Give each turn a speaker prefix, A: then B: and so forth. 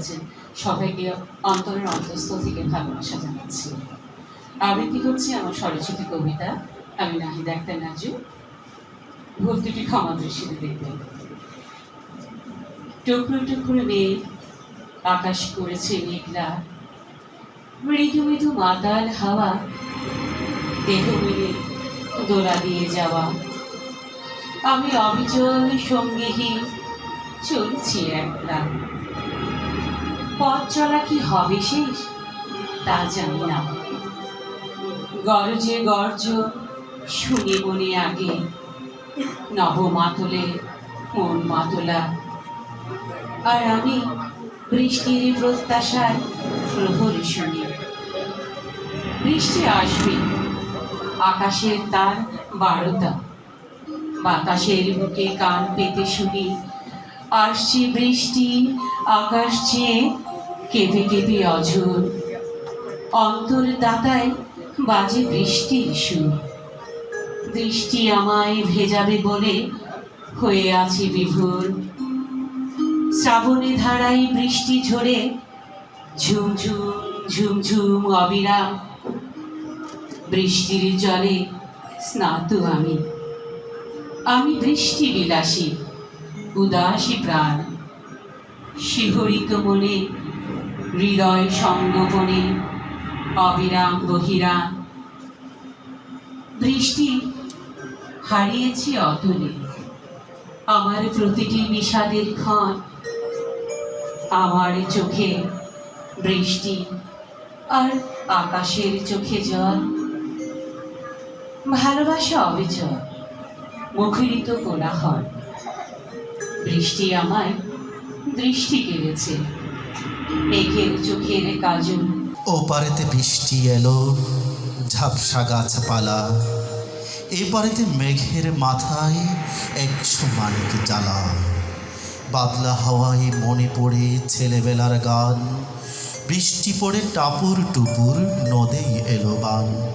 A: আছেন সবাইকে অন্তরের অন্তঃস্থল থেকে ভালোবাসা জানাচ্ছি। আবৃত্তি হচ্ছে আমার স্বরচিত কবিতা, আমি নাহিদা একটা নাজু। ভুল দুটি ক্ষমা দৃষ্টিতে দেখবেন। টুকরো টুকরো মেয়ে আকাশ করেছে মেঘলা। মৃদু মৃদু মাতাল হাওয়া, দেহ মেরে দোলা দিয়ে যাওয়া। আমি অবিচল সঙ্গীহীন, চলছি একলা। পথ চলা কি হবে শেষ? তা জানি না। গরজে গর্জ, শুনি মনে আগে নব মাতলে মন মাতলা আর আমি বৃষ্টির প্রত্যাশায় প্রহরী শুনি। বৃষ্টি আসবে, আকাশের তার বারোটা বাতাসের বুকে কান পেতে শুনি, আসছে বৃষ্টি, আকাশ চেয়ে কেঁপে কেঁপে অঝোর। অন্তর দাতায় বাজে বৃষ্টির সুর দৃষ্টি আমায় ভেজাবে বলে হয়ে আছি বিভোর। শ্রাবণে ধারায় বৃষ্টি ঝরে ঝুমঝুম ঝুমঝুম অবিরাম। বৃষ্টির জলে স্নাত আমি। আমি বৃষ্টি বিলাসী, উদাসী প্রাণ। শিহরিত মনে হৃদয় সঙ্গপনে, অবিরাম বহিরাম বৃষ্টি হারিয়েছি অতলে। আমার প্রতিটি বিষাদের ক্ষণ, আমার চোখে বৃষ্টি আর আকাশের চোখে জল। ভালোবাসা অবিচল, মুখরিত কোলাহল। বৃষ্টি আমায় দৃষ্টি কেড়েছে। মেঘের চোখের কাজল।
B: ও পারেতে বৃষ্টি এলো, ঝাপসা গাছপালা এ পারেতে মেঘের মাথায় একশো মানিক জ্বালা। বাদলা হাওয়ায় মনে পড়ে ছেলেবেলার গান। বৃষ্টি পড়ে টাপুর টুপুর নদেই এলো বান।